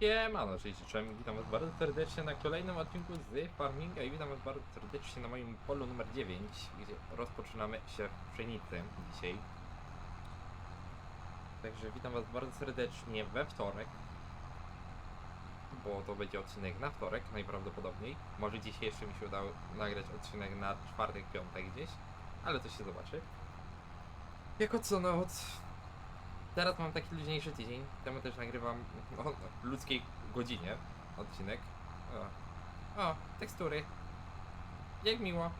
Siemano, cześć, cześć, witam was bardzo serdecznie na kolejnym odcinku z Farminga i witam was bardzo serdecznie na moim polu numer 9, gdzie rozpoczynamy się pszenicy dzisiaj. Także witam was bardzo serdecznie we wtorek, bo to będzie odcinek na wtorek najprawdopodobniej. Może dzisiaj jeszcze mi się udało nagrać odcinek na czwartek, piątek gdzieś, ale to się zobaczy. Jako co no od Teraz mam taki luźniejszy tydzień, temu też nagrywam o ludzkiej godzinie odcinek. O, o tekstury. Jak miło.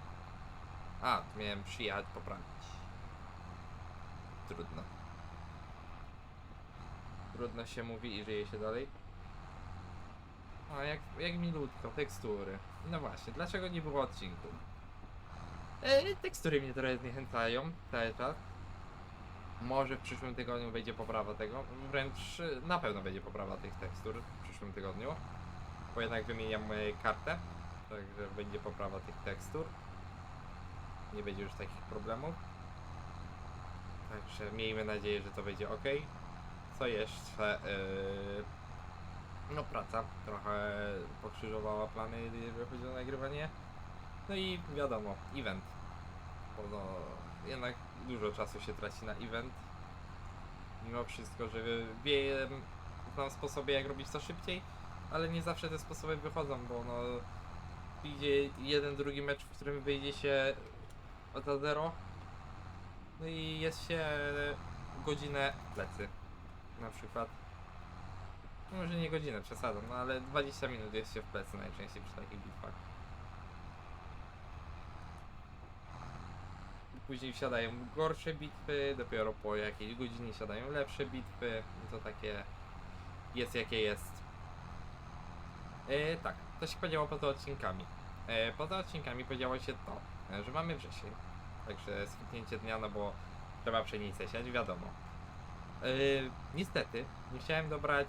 A, tu miałem przyjechać poprawić. Trudno. Trudno się mówi i żyje się dalej. O, jak, jak milutko, tekstury. No właśnie, dlaczego nie było odcinku? E, tekstury mnie trochę zniechęcają cały czas. Może w przyszłym tygodniu będzie poprawa tego. Wręcz na pewno będzie poprawa tych tekstur w przyszłym tygodniu. Bo jednak wymieniam kartę. Także będzie poprawa tych tekstur. Nie będzie już takich problemów. Także miejmy nadzieję, że to będzie ok. Co jeszcze? Yy... No praca trochę pokrzyżowała plany, jeżeli chodzi o nagrywanie. No i wiadomo, event. Bo no, jednak dużo czasu się traci na event. Mimo wszystko, że wiem, znam sposoby jak robić to szybciej, ale nie zawsze te sposoby wychodzą, bo no idzie jeden, drugi mecz, w którym wyjdzie się od 0 no i jest się godzinę w plecy na przykład. No Może nie godzinę, przesadzam, no ale 20 minut jest się w plecy najczęściej przy takich bitwach. Później wsiadają gorsze bitwy, dopiero po jakiejś godzinie siadają lepsze bitwy. I to takie jest jakie jest. E, tak, to się podziało poza odcinkami. E, poza odcinkami podziało się to, że mamy wrzesień. Także skipnięcie dnia, no bo trzeba pszenicę siać, wiadomo. E, niestety, nie chciałem dobrać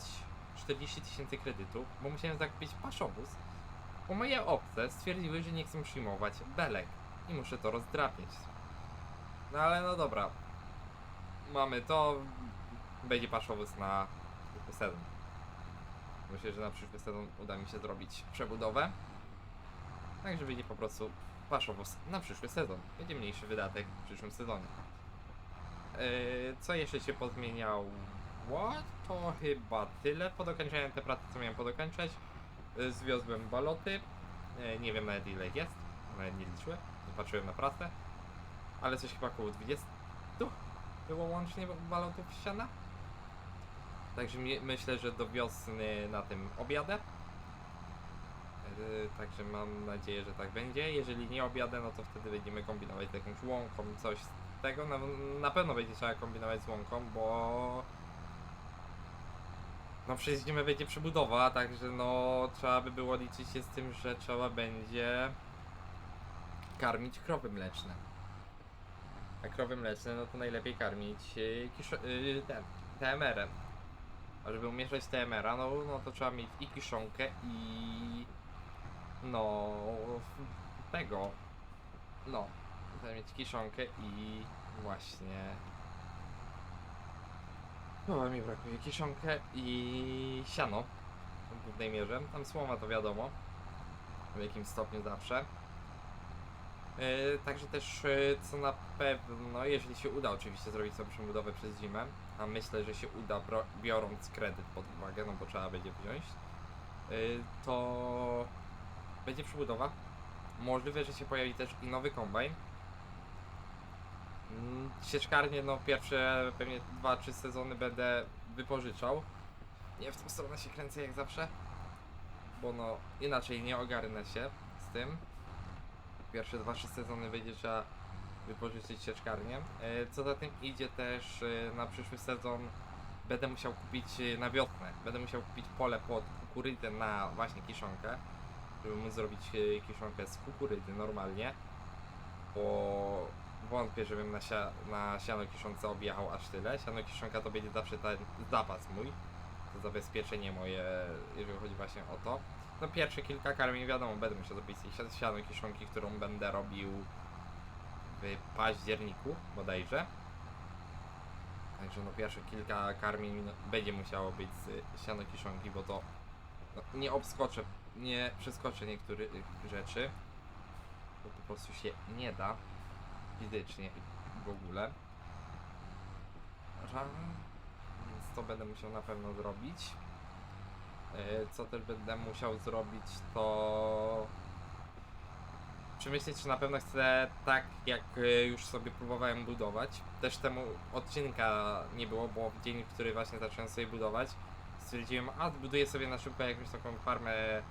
40 tysięcy kredytów, bo musiałem zakupić paszowóz. Bo moje obce stwierdziły, że nie chcą przyjmować belek i muszę to rozdrapiać. No ale no dobra. Mamy to. Będzie paszowóz na przyszły sezon. Myślę, że na przyszły sezon uda mi się zrobić przebudowę. Także będzie po prostu paszowóz na przyszły sezon. Będzie mniejszy wydatek w przyszłym sezonie. Yy, co jeszcze się pozmieniało? To chyba tyle. Podokończałem te prace, co miałem podokończać. Yy, Zwiozłem baloty. Yy, nie wiem nawet ile jest. Nawet nie liczyłem. Patrzyłem na pracę ale coś chyba około 20 było łącznie balotów ściana. Także mi, myślę, że do wiosny na tym objadę. Yy, Także mam nadzieję, że tak będzie. Jeżeli nie objadę, no to wtedy będziemy kombinować z jakąś łąką, coś z tego. Na, na pewno będzie trzeba kombinować z łąką, bo no przez zimę będzie przebudowa, także no trzeba by było liczyć się z tym, że trzeba będzie karmić krowy mleczne. A krowy mleczne, no to najlepiej karmić yy, yy, TMR-em. A żeby umieszczać TMR-a, no, no to trzeba mieć i kiszonkę i no tego. No, trzeba mieć kiszonkę i właśnie no mi brakuje kiszonkę i siano w głównej mierze. Tam słoma to wiadomo. W jakimś stopniu zawsze. Yy, także też, yy, co na pewno, jeżeli się uda oczywiście zrobić sobie przebudowę przez zimę, a myślę, że się uda biorąc kredyt pod uwagę, no bo trzeba będzie wziąć, yy, to będzie przebudowa. Możliwe, że się pojawi też i nowy kombajn. Mm, Sieczkarnie, no pierwsze pewnie 2-3 sezony będę wypożyczał. Nie w tą stronę się kręcę jak zawsze, bo no inaczej nie ogarnę się z tym pierwsze 2-3 sezony będzie trzeba wypożyczyć sieczkarnię. E, Co za tym idzie też e, na przyszły sezon będę musiał kupić e, na. Będę musiał kupić pole pod kukurydzę na właśnie kiszonkę, żeby móc zrobić kiszonkę z kukurydzy normalnie. Bo wątpię, żebym na, sia na siano kiszonce objechał aż tyle. Siano kiszonka to będzie zawsze ten zapas mój. To zabezpieczenie moje, jeżeli chodzi właśnie o to. No pierwsze kilka karmień wiadomo, będę musiał zrobić si- siano kiszonki, którą będę robił w październiku bodajże. Także no pierwsze kilka karmin będzie musiało być z siano kiszonki, bo to no, nie obskoczę, nie przeskoczę niektórych rzeczy, bo po prostu się nie da fizycznie w ogóle. Więc to będę musiał na pewno zrobić. E, Co też będę musiał zrobić, to przemyśleć, czy na pewno chcę tak, jak e, już sobie próbowałem budować. Też temu odcinka nie było, bo w dzień, w który właśnie zacząłem sobie budować, stwierdziłem, a zbuduję sobie na szybko jakąś taką farmę,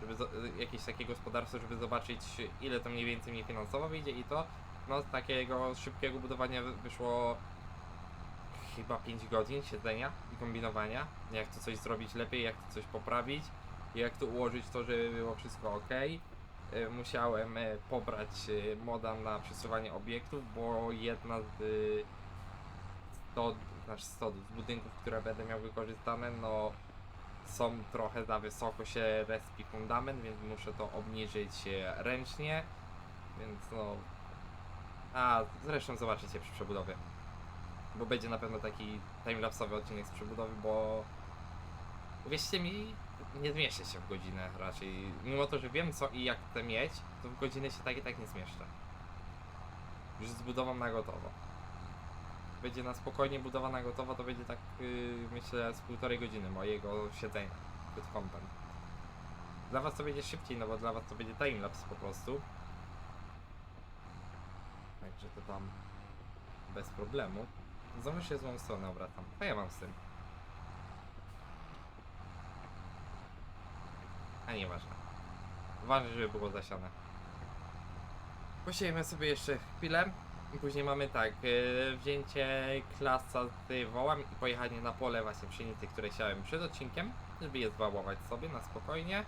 żeby jakieś takie gospodarstwo, żeby zobaczyć, ile to mniej więcej mi finansowo wyjdzie i to, no takiego szybkiego budowania wy- wyszło chyba 5 godzin siedzenia i kombinowania, jak to coś zrobić lepiej, jak to coś poprawić, jak to ułożyć to, żeby było wszystko ok. E, Musiałem e, pobrać e, moda na przesuwanie obiektów, bo jedna z stod, znaczy stodów, z budynków, które będę miał wykorzystane, no są trochę za wysoko się respi fundament, więc muszę to obniżyć ręcznie, więc no... A, zresztą zobaczycie przy przebudowie bo będzie na pewno taki timelapsowy odcinek z przebudowy, bo uwierzcie mi, nie zmieszczę się w godzinę raczej. Mimo to, że wiem co i jak chcę mieć, to w godzinę się tak i tak nie zmieszczę. Już zbudowam na gotowo. Będzie na spokojnie budowa na gotowo, to będzie tak yy, myślę z półtorej godziny mojego siedzenia with content. Dla was to będzie szybciej, no bo dla was to będzie timelapse po prostu. Także to tam bez problemu. Znowu się złą stronę obracam. A ja mam z tym. A nieważne. Ważne, żeby było zasiane. Posiejemy sobie jeszcze chwilę. Później mamy tak, yy, wzięcie klasa z wołam i pojechanie na pole właśnie pszenicy, które siałem przed odcinkiem, żeby je zwałować sobie na spokojnie.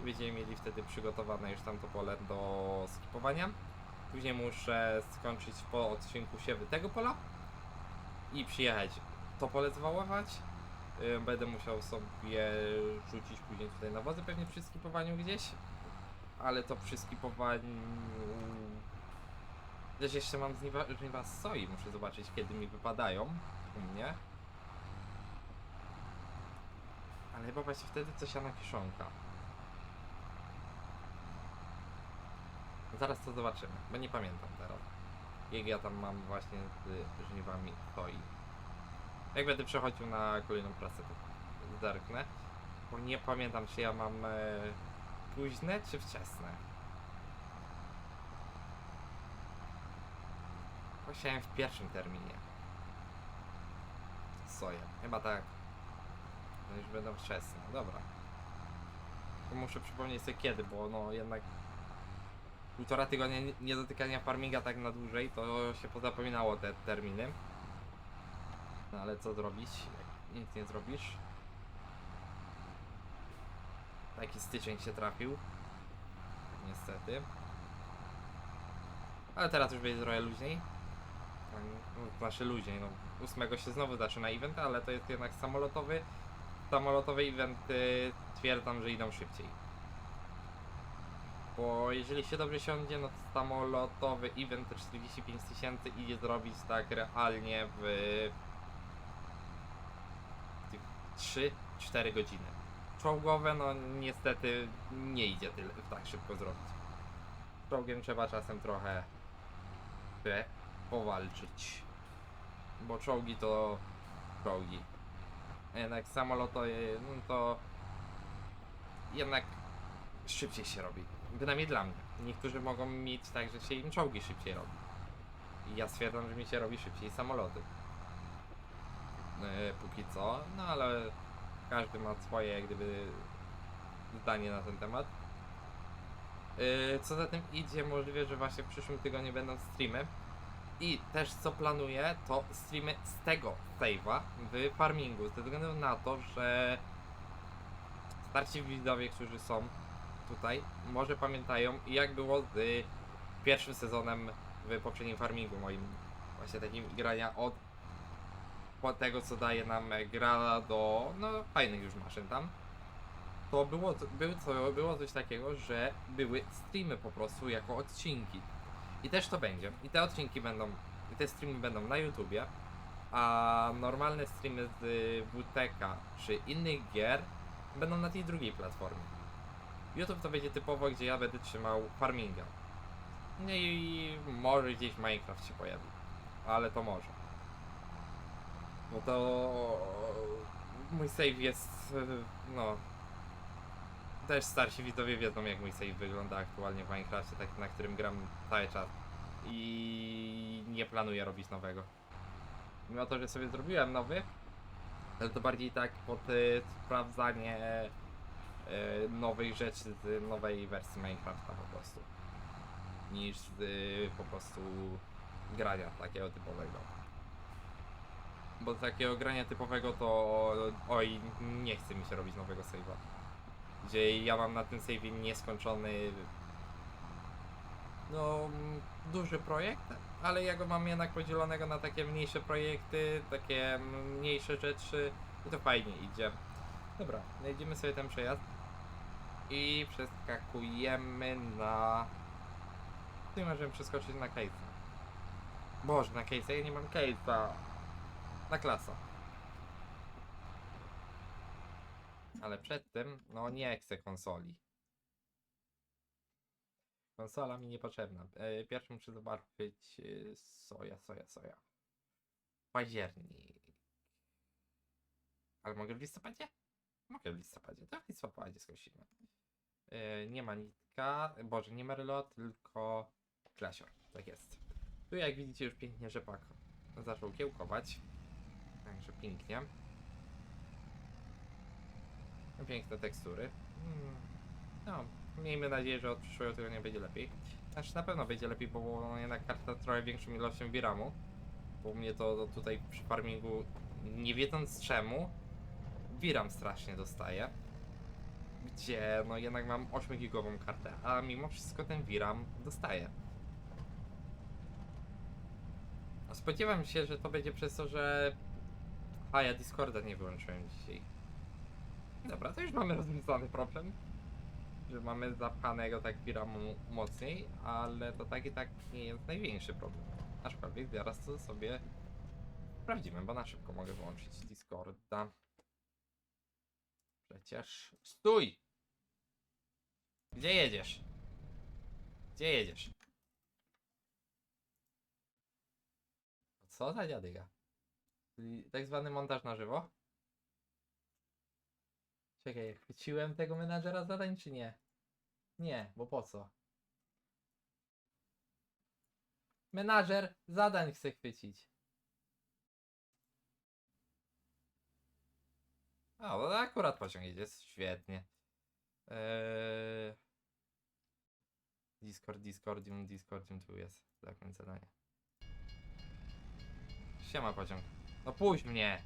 I będziemy mieli wtedy przygotowane już tamto pole do skipowania. Później muszę skończyć po odcinku siewy tego pola i przyjechać to pole zwałować. Y, Będę musiał sobie rzucić później tutaj nawozy pewnie przy skipowaniu gdzieś. Ale to przy skipowaniu... Też jeszcze mam żniwa, żniwa soi, muszę zobaczyć kiedy mi wypadają u mnie. Ale chyba właśnie wtedy coś na kiszonka. Zaraz to zobaczymy, bo nie pamiętam teraz. Jak ja tam mam właśnie z żniwami soi. Jak będę przechodził na kolejną pracę, to zerknę. Bo nie pamiętam, czy ja mam e, późne, czy wczesne. Posiałem w pierwszym terminie. Soję. Chyba tak. No już będą wczesne. Dobra. Tylko muszę przypomnieć sobie kiedy, bo no jednak półtora tygodnia nie- niedotykania farminga tak na dłużej, to się pozapominało te terminy. No ale co zrobić, jak nic nie zrobisz? Taki styczeń się trafił. Niestety. Ale teraz już będzie trochę luźniej. Tak, no, Znaczy luźniej, no. Ósmego się znowu zaczyna event, ale to jest jednak samolotowy. Samolotowe eventy twierdzam, że idą szybciej. Bo jeżeli się dobrze siądzie, no to samolotowy event te 45 tysięcy idzie zrobić tak realnie w tych 3-4 godziny. Czołgowe, no niestety nie idzie tyle tak szybko zrobić. Czołgiem trzeba czasem trochę powalczyć. Bo czołgi to czołgi. Jednak samoloty, no to jednak szybciej się robi. Bynajmniej dla mnie. Niektórzy mogą mieć tak, że się im czołgi szybciej robi. I ja stwierdzam, że mi się robi szybciej samoloty. Yy, póki co, no ale każdy ma swoje jak gdyby zdanie na ten temat. Yy, co za tym idzie, możliwe, że właśnie w przyszłym tygodniu będą streamy. I też co planuję, to streamy z tego save'a w farmingu, ze względu na to, że starsi widzowie, którzy są tutaj, może pamiętają jak było z y, pierwszym sezonem w poprzednim farmingu moim, właśnie takim grania od tego co daje nam e, gra do no fajnych już maszyn tam to było, był, co, było coś takiego, że były streamy po prostu jako odcinki. I też to będzie. I te odcinki będą, i te streamy będą na YouTubie. A normalne streamy z WTK czy innych gier będą na tej drugiej platformie. YouTube to będzie typowo, gdzie ja będę trzymał farminga. No i może gdzieś Minecraft się pojawi. Ale to może. Bo to mój save jest no też starsi widzowie wiedzą jak mój save wygląda aktualnie w Minecrafcie, tak na którym gram cały czas. I nie planuję robić nowego. Mimo to, że sobie zrobiłem nowy, ale to bardziej tak pod y, sprawdzanie nowej rzeczy z nowej wersji Minecrafta po prostu. Niż z po prostu grania takiego typowego. Bo takiego grania typowego to oj, nie chce mi się robić nowego save'a. Gdzie ja mam na tym save'ie nieskończony no duży projekt, ale ja go mam jednak podzielonego na takie mniejsze projekty, takie mniejsze rzeczy i to fajnie idzie. Dobra, znajdziemy sobie ten przejazd i przeskakujemy na... Tu możemy przeskoczyć na case'a. Boże, na case'a, ja nie mam case'a. Na klasa. Ale przed tym, no nie chcę konsoli. Konsola mi niepotrzebna. E, Pierwszy muszę zobaczyć e, soja, soja, soja. Październik. Ale mogę w listopadzie? Mogę w listopadzie. To w listopadzie skosimy. E, Nie ma nitka, boże, nie Merlo, tylko klasior. Tak jest. Tu jak widzicie już pięknie rzepak zaczął kiełkować. Także pięknie. Piękne tekstury. Mm. No, miejmy nadzieję, że od przyszłego tygodnia będzie lepiej. Znaczy na pewno będzie lepiej, bo jednak karta trochę większą ilością viramu. Bo mnie to, tutaj przy farmingu, nie wiedząc czemu, wiram strasznie dostaje. Gdzie no jednak mam 8 gigową kartę, a mimo wszystko ten wiram dostaje. No, Spodziewam się, że to będzie przez to, że... A, ja Discorda nie wyłączyłem dzisiaj. Dobra, to już mamy rozwiązany problem. Że mamy zapchanego tak viramu mocniej, ale to tak i tak nie jest największy problem. Aczkolwiek zaraz to sobie sprawdzimy, bo na szybko mogę wyłączyć Discorda. Przecież... Stój! Gdzie jedziesz? Gdzie jedziesz? Co za dziadyga? Czyli tak zwany montaż na żywo? Czekaj, chwyciłem tego menadżera zadań czy nie? Nie, bo po co? Menadżer zadań chce chwycić. A, no akurat pociąg jedzie, świetnie. Eee... Discord, Discordium, Discordium tu jest. Zakończ zadanie. Siema pociąg. No puść mnie!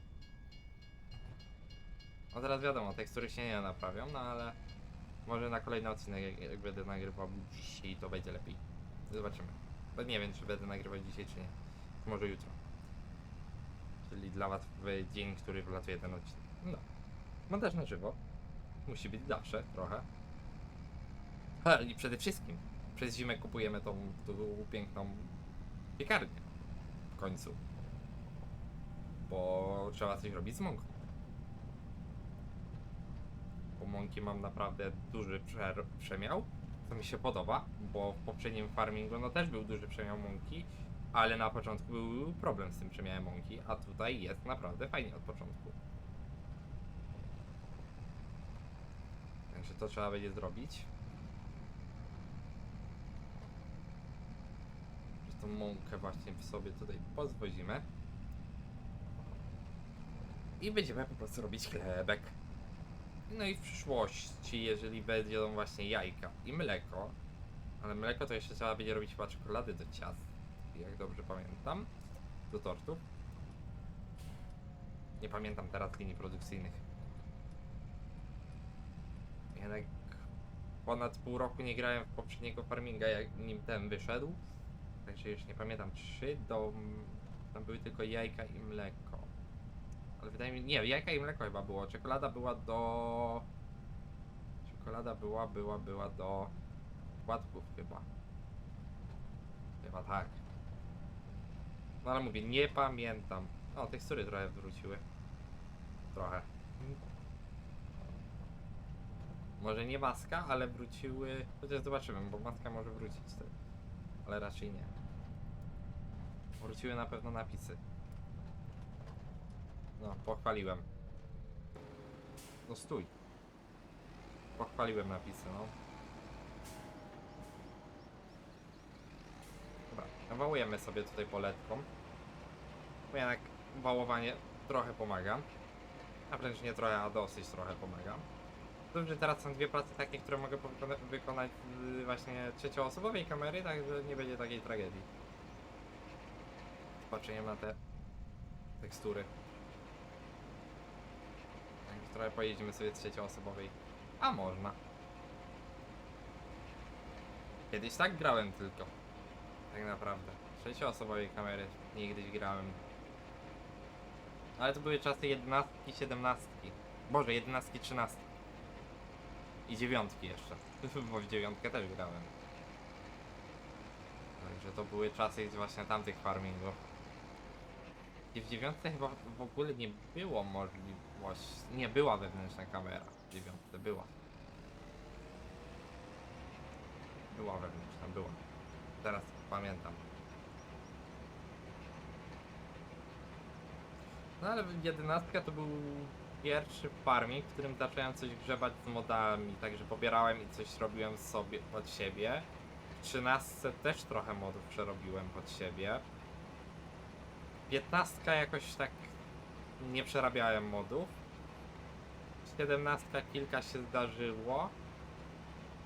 No teraz wiadomo, tekstury się nie naprawią, no ale może na kolejny odcinek, jak, jak będę nagrywał dzisiaj, to będzie lepiej. Zobaczymy. Bo nie wiem, czy będę nagrywał dzisiaj, czy nie. Może jutro. Czyli dla was dzień, który wlatuje ten odcinek. No. Montaż na żywo. Musi być zawsze, trochę. Ha, i przede wszystkim przez zimę kupujemy tą, tą piękną piekarnię. W końcu. Bo trzeba coś robić z mąką. Bo mąki mam naprawdę duży przemiał, co mi się podoba, bo w poprzednim farmingu no też był duży przemiał mąki, ale na początku był problem z tym przemiałem mąki, a tutaj jest naprawdę fajnie od początku. Także to trzeba będzie zrobić. Że tą mąkę właśnie w sobie tutaj pozwozimy. I będziemy po prostu robić chlebek. No i w przyszłości, jeżeli będą właśnie jajka i mleko, ale mleko to jeszcze trzeba będzie robić chyba czekolady do ciast, jak dobrze pamiętam, do tortów. Nie pamiętam teraz linii produkcyjnych. Jednak ponad pół roku nie grałem w poprzedniego farminga, jak nim ten wyszedł. Także już nie pamiętam, czy do... Tam były tylko jajka i mleko. Ale wydaje mi nie, jajka i mleko chyba było. Czekolada była do. Czekolada była, była, była do płatków chyba. Chyba tak. No ale mówię, nie pamiętam. O, tekstury trochę wróciły. Trochę. Może nie maska, ale wróciły. Chociaż zobaczymy, bo maska może wrócić wtedy. Ale raczej nie. Wróciły na pewno napisy. No, pochwaliłem. No stój. Pochwaliłem napisy, no. Dobra, wałujemy sobie tutaj poletką. Bo jednak wałowanie trochę pomaga. A wręcz nie trochę, a dosyć trochę pomaga. Dobrze, teraz są dwie prace takie, które mogę wykonać właśnie trzecioosobowej kamery, także nie będzie takiej tragedii. Patrzeniem na te tekstury. Tak, trochę pojedziemy sobie trzecioosobowej. A można. Kiedyś tak grałem tylko. Tak naprawdę. Trzecioosobowej kamery niegdyś grałem. Ale to były czasy 11, 17. Boże, 11, 13. I dziewiątki jeszcze. Bo w dziewiątkę też grałem. Także to były czasy właśnie tamtych farmingów. I w dziewiątce chyba w ogóle nie było możliwości. Nie była wewnętrzna kamera. W dziewiątce była. Była wewnętrzna, była. Teraz pamiętam. No ale jedenastka to był pierwszy farming, w którym zacząłem coś grzebać z modami, także pobierałem i coś robiłem sobie pod siebie. W 13 też trochę modów przerobiłem pod siebie. 15 jakoś tak nie przerabiałem modów. 17 kilka się zdarzyło.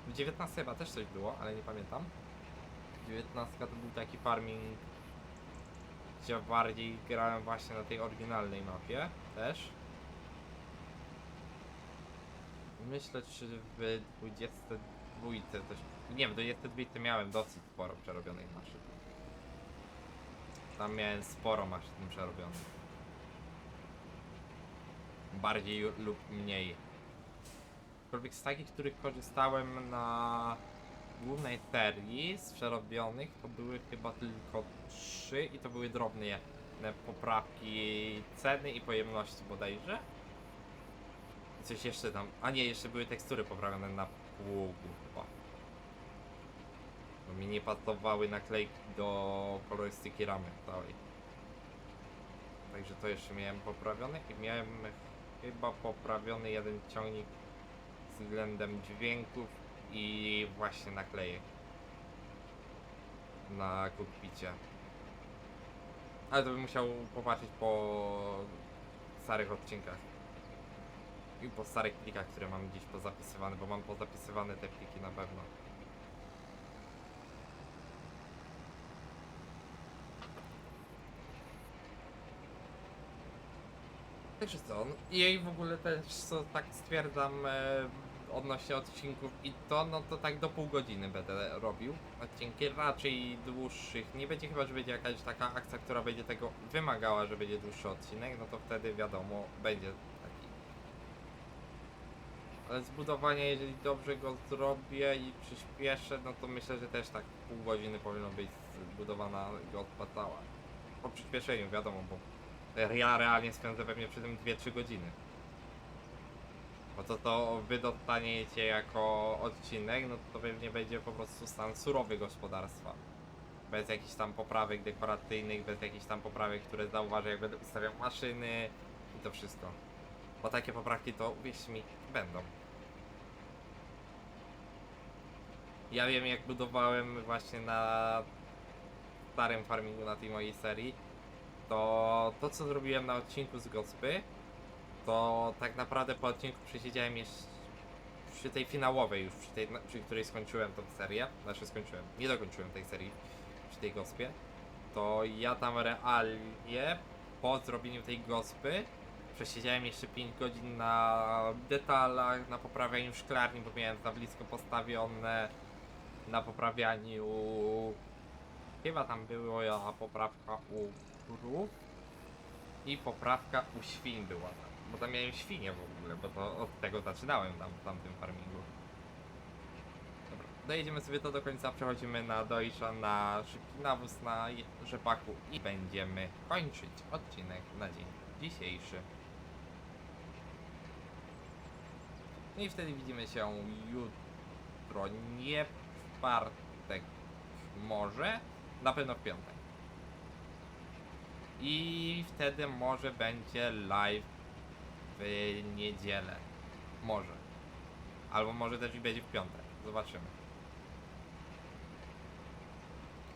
W 19 chyba też coś było, ale nie pamiętam. 19 to był taki farming gdzie bardziej grałem właśnie na tej oryginalnej mapie też. Myślę, czy w 22 też. Nie, w 22 miałem dosyć sporo przerobionych maszyn. Tam miałem sporo maszyn przerobionych. Bardziej lub mniej. Aczkolwiek z takich, których korzystałem na głównej serii z przerobionych to były chyba tylko trzy i to były drobne poprawki ceny i pojemności bodajże. Coś jeszcze tam. A nie, jeszcze były tekstury poprawione na pługu chyba. Bo mi nie pasowały naklejki do kolorystyki ramy całej. Także to jeszcze miałem poprawione i miałem chyba poprawiony jeden ciągnik względem dźwięków i właśnie naklejek na kokpicie. Ale to bym musiał popatrzeć po starych odcinkach. I po starych plikach, które mam gdzieś pozapisywane, bo mam pozapisywane te pliki na pewno. Także co, no i jej w ogóle też co tak stwierdzam e, odnośnie odcinków i to, no to tak do pół godziny będę robił. Odcinki raczej dłuższych. Nie będzie chyba, że będzie jakaś taka akcja, która będzie tego wymagała, że będzie dłuższy odcinek, no to wtedy wiadomo, będzie. Ale zbudowanie, jeżeli dobrze go zrobię i przyspieszę, no to myślę, że też tak pół godziny powinno być zbudowana godpa cała. Po przyspieszeniu, wiadomo, bo ja realnie spędzę pewnie przy tym 2-3 godziny. Bo to to wy dostaniecie jako odcinek, no to pewnie będzie po prostu stan surowy gospodarstwa. Bez jakichś tam poprawek dekoracyjnych, bez jakichś tam poprawek, które zauważę jak będę ustawiał maszyny i to wszystko. Bo takie poprawki to uwierzcie mi będą. Ja wiem jak budowałem właśnie na starym farmingu na tej mojej serii, to to co zrobiłem na odcinku z Gospy, to tak naprawdę po odcinku przesiedziałem jeszcze przy tej finałowej już, przy tej, przy której skończyłem tą serię, znaczy skończyłem, nie dokończyłem tej serii przy tej gospie, to ja tam realnie po zrobieniu tej gospy przesiedziałem jeszcze 5 godzin na detalach, na poprawianiu szklarni, bo miałem za blisko postawione, na poprawianiu chyba tam była poprawka u krów i poprawka u świń była tam. Bo tam miałem świnie w ogóle, bo to od tego zaczynałem tam w tamtym farmingu. Dobra, dojedziemy sobie to do końca, przechodzimy na dojścia, na szybki nawóz na rzepaku i będziemy kończyć odcinek na dzień dzisiejszy. No i wtedy widzimy się jutro, nie czwartek, może, na pewno w piątek. I wtedy może będzie live w niedzielę. Może. Albo może też i będzie w piątek. Zobaczymy.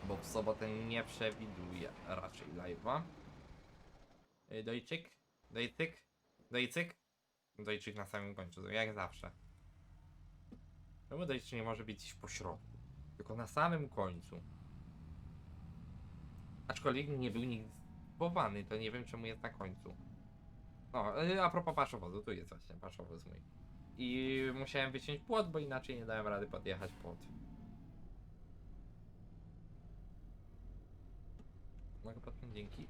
Bo w sobotę nie przewiduję raczej live'a. Y, Dojczyk, dojcyk, dojcyk. Dojczyk na samym końcu, jak zawsze. Czemu dojczyk nie może być gdzieś po środku? Tylko na samym końcu. Aczkolwiek nie był nigdy spowany, to nie wiem czemu jest na końcu. No, y, a propos paszowozu, tu jest właśnie paszowóz mój. I musiałem wyciąć płot, bo inaczej nie dałem rady podjechać pod. Mogę podpiąć dzięki.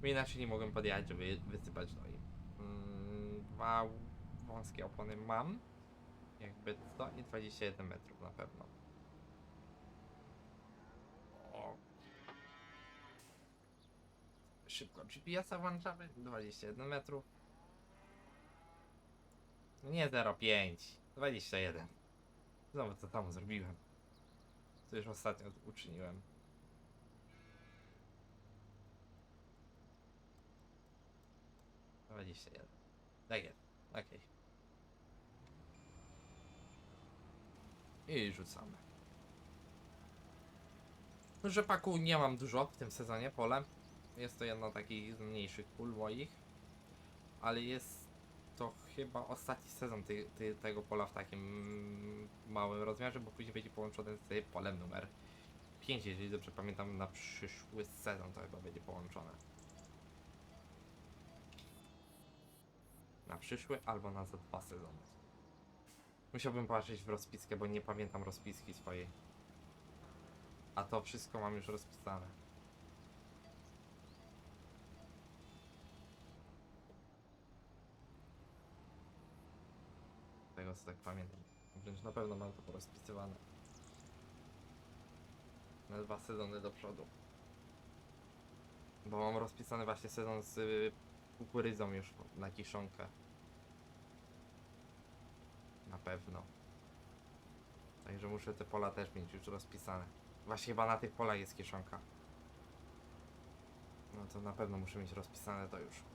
Bo inaczej nie mogłem podjechać, żeby wysypać doi. Mm, dwa wąskie opony mam. Jakby to i 21 metrów na pewno. O. Szybko GPS-a włączamy. 21 metrów. No Nie 0,5. 21. Znowu to samo zrobiłem. Co już ostatnio uczyniłem. Dwadzieścia jeden. Tak jest. Okej. I rzucamy. Rzepaku nie mam dużo w tym sezonie, pole. Jest to takich z mniejszych pól moich. Ale jest to chyba ostatni sezon ty, ty, tego pola w takim małym rozmiarze, bo później będzie połączony z polem numer 5, jeżeli dobrze pamiętam, na przyszły sezon to chyba będzie połączone. Na przyszły albo na za dwa sezony. Musiałbym patrzeć w rozpiskę, bo nie pamiętam rozpiski swojej. A to wszystko mam już rozpisane. Co tak pamiętam. Wręcz na pewno mam to porozpisywane. Na dwa sezony do przodu. Bo mam rozpisany właśnie sezon z y, kukurydzą już na kiszonkę. Na pewno. Także muszę te pola też mieć już rozpisane. Właśnie chyba na tych polach jest kieszonka. No to na pewno muszę mieć rozpisane to już.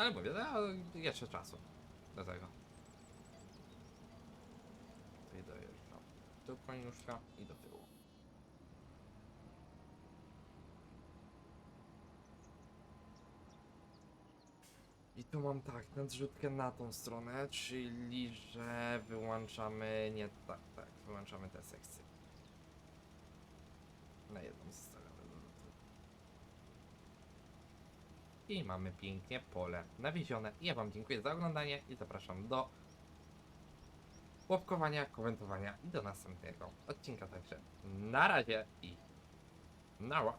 Ale mówię, no, jeszcze czasu do tego. Tutaj dojeżdżam. Tu koniuszka i do tyłu. I tu mam tak, nadrzutkę na tą stronę, czyli że wyłączamy, nie tak, tak, wyłączamy te sekcje. Na jedną zostawiamy do tyłu. I mamy pięknie pole nawiezione. Ja Wam dziękuję za oglądanie i zapraszam do łapkowania, komentowania i do następnego odcinka. Także na razie i nała.